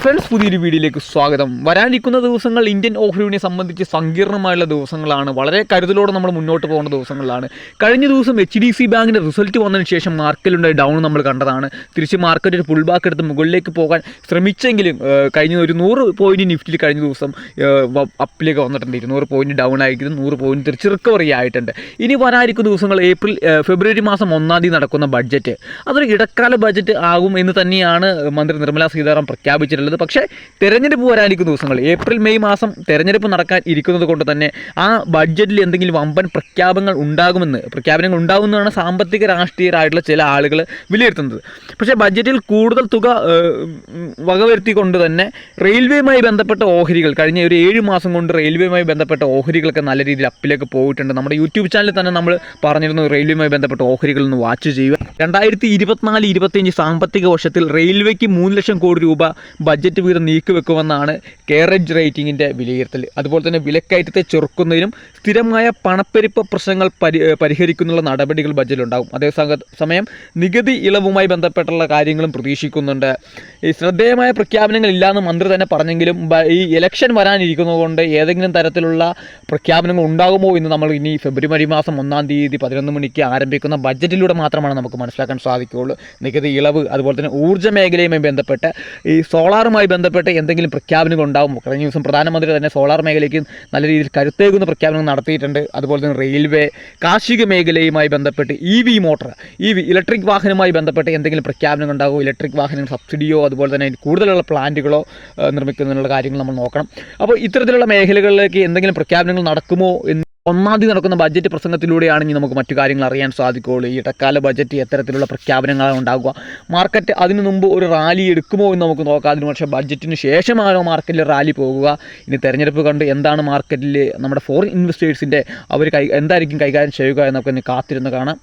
Friends പുതിയൊരു വീഡിയോയിലേക്ക് സ്വാഗതം. വരാനിരിക്കുന്ന ദിവസങ്ങൾ ഇന്ത്യൻ റോഡിനെ സംബന്ധിച്ച് സങ്കീർണമായുള്ള ദിവസങ്ങളാണ്. വളരെ കരുതലോടെ നമ്മൾ മുന്നോട്ട് പോകേണ്ട ദിവസങ്ങളാണ്. കഴിഞ്ഞ ദിവസം എച്ച് ഡി സി ബാങ്കിന്റെ റിസൾട്ട് വന്നതിന് ശേഷം മാർക്കറ്റിലുണ്ടായ ഡൗൺ നമ്മൾ കണ്ടതാണ്. തിരിച്ച് മാർക്കറ്റ് ഒരു ഫുൾ ബാക്ക് എടുത്ത് മുകളിലേക്ക് പോകാൻ ശ്രമിച്ചെങ്കിലും കഴിഞ്ഞ ഒരു നൂറ് പോയിന്റ് നിഫ്റ്റിയിൽ കഴിഞ്ഞ ദിവസം അപ്പിലേക്ക് വന്നിട്ടുണ്ട്. ഇരുന്നൂറ് പോയിന്റ് ഡൗൺ ആയിരിക്കും നൂറ് പോയിന്റ് തിരിച്ച് റിക്കവറി ആയിട്ടുണ്ട്. ഇനി വരാനിരിക്കുന്ന ദിവസങ്ങൾ ഏപ്രിൽ ഫെബ്രുവരി മാസം ഒന്നാം തീയതി നടക്കുന്ന ബഡ്ജറ്റ് അതൊരു ഇടക്കാല ബഡ്ജറ്റ് ആകും എന്ന് തന്നെയാണ് മന്ത്രി നിർമ്മലാ സീതാറാം പ്രഖ്യാപിച്ചിട്ടുള്ളത് പക്ഷേ തെരഞ്ഞെടുപ്പ് വരാനിരിക്കുന്ന ദിവസങ്ങൾ ഏപ്രിൽ മെയ് മാസം തെരഞ്ഞെടുപ്പ് നടക്കാൻ ഇരിക്കുന്നത് കൊണ്ട് തന്നെ ആ ബഡ്ജറ്റിൽ എന്തെങ്കിലും വമ്പൻ പ്രഖ്യാപനങ്ങൾ ഉണ്ടാകുമെന്ന് പ്രഖ്യാപനങ്ങൾ ഉണ്ടാകുമെന്നാണ് സാമ്പത്തിക രാഷ്ട്രീയരായിട്ടുള്ള ചില ആളുകൾ വിലയിരുത്തുന്നത്. പക്ഷേ ബഡ്ജറ്റിൽ കൂടുതൽ തുക വകവരുത്തിക്കൊണ്ട് തന്നെ റെയിൽവേയുമായി ബന്ധപ്പെട്ട ഓഹരികൾ കഴിഞ്ഞ ഒരു ഏഴ് മാസം കൊണ്ട് റെയിൽവേയുമായി ബന്ധപ്പെട്ട ഓഹരികളൊക്കെ നല്ല രീതിയിൽ അപ്പിലേക്ക് പോയിട്ടുണ്ട്. നമ്മുടെ യൂട്യൂബ് ചാനലിൽ തന്നെ നമ്മൾ പറഞ്ഞിരുന്നു റെയിൽവേയുമായി ബന്ധപ്പെട്ട ഓഹരികളൊന്ന് വാച്ച് ചെയ്യുക. രണ്ടായിരത്തി ഇരുപത്തിനാല് ഇരുപത്തിയഞ്ച് സാമ്പത്തിക വർഷത്തിൽ റെയിൽവേക്ക് മൂന്ന് ലക്ഷം കോടി രൂപ ബഡ്ജറ്റ് വീതം നീക്കിവെക്കുമെന്നാണ് കെയറേജ് റേറ്റിംഗിന്റെ വിലയിരുത്തൽ. അതുപോലെ തന്നെ വിലക്കയറ്റത്തെ ചെറുക്കുന്നതിനും സ്ഥിരമായ പണപ്പെരുപ്പ പ്രശ്നങ്ങൾ പരി പരിഹരിക്കുന്നുള്ള നടപടികൾ ബഡ്ജറ്റിലുണ്ടാകും അതേ സമയം നികുതി ഇളവുമായി ബന്ധപ്പെട്ടുള്ള കാര്യങ്ങളും പ്രതീക്ഷിക്കുന്നുണ്ട്. ഈ ശ്രദ്ധേയമായ പ്രഖ്യാപനങ്ങൾ ഇല്ലാന്ന് മന്ത്രി തന്നെ പറഞ്ഞെങ്കിലും ഈ ഇലക്ഷൻ വരാനിരിക്കുന്നതുകൊണ്ട് ഏതെങ്കിലും തരത്തിലുള്ള പ്രഖ്യാപനങ്ങൾ ഉണ്ടാകുമോ എന്ന് നമ്മൾ ഇനി ഫെബ്രുവരി മാസം ഒന്നാം തീയതി പതിനൊന്ന് മണിക്ക് ആരംഭിക്കുന്ന ബഡ്ജറ്റിലൂടെ മാത്രമാണ് നമുക്ക് മനസ്സിലാക്കാൻ സാധിക്കുകയുള്ളൂ. നികുതി ഇളവ് അതുപോലെ തന്നെ ഊർജ മേഖലയുമായി ബന്ധപ്പെട്ട് ഈ സോളാറുമായി ബന്ധപ്പെട്ട് എന്തെങ്കിലും പ്രഖ്യാപനങ്ങൾ ഉണ്ടാകും കഴിഞ്ഞ ദിവസം പ്രധാനമന്ത്രി തന്നെ സോളാർ മേഖലയ്ക്ക് നല്ല രീതിയിൽ കരുത്തേകുന്ന പ്രഖ്യാപനങ്ങൾ നടത്തിയിട്ടുണ്ട്. അതുപോലെ തന്നെ റെയിൽവേ കാർഷിക മേഖലയുമായി ബന്ധപ്പെട്ട് E V motor E V electric വാഹനവുമായി ബന്ധപ്പെട്ട് എന്തെങ്കിലും പ്രഖ്യാപനങ്ങൾ ഉണ്ടാകുമോ? ഇലക്ട്രിക് വാഹനം സബ്സിഡിയോ അതുപോലെ തന്നെ കൂടുതലുള്ള പ്ലാന്റുകളോ നിർമ്മിക്കുന്നതിനുള്ള കാര്യങ്ങൾ നമ്മൾ നോക്കണം. അപ്പോൾ ഇത്തരത്തിലുള്ള മേഖലകളിലേക്ക് എന്തെങ്കിലും പ്രഖ്യാപനങ്ങൾ നടക്കുമോ എന്ന് ഒന്നാം തീയതി നടക്കുന്ന ബഡ്ജറ്റ് പ്രസംഗത്തിലൂടെയാണ് ഇനി നമുക്ക് മറ്റു കാര്യങ്ങൾ അറിയാൻ സാധിക്കുകയുള്ളൂ. ഈ ഇടക്കാല ബഡ്ജറ്റ് എത്തരത്തിലുള്ള പ്രഖ്യാപനങ്ങളാണ് ഉണ്ടാകുക മാർക്കറ്റ് അതിനു മുമ്പ് ഒരു റാലി എടുക്കുമോ എന്ന് നമുക്ക് നോക്കാം. അതിന് പക്ഷേ ബഡ്ജറ്റിന് ശേഷമാണോ മാർക്കറ്റിൽ റാലി പോകുക? ഇനി തെരഞ്ഞെടുപ്പ് കണ്ട് എന്താണ് മാർക്കറ്റിൽ നമ്മുടെ ഫോറിൻ ഇൻവെസ്റ്റേഴ്സിന്റെ അവർ കൈ എന്തായിരിക്കും കൈകാര്യം ചെയ്യുക എന്നൊക്കെ ഇനി കാത്തിരുന്ന് കാണാം.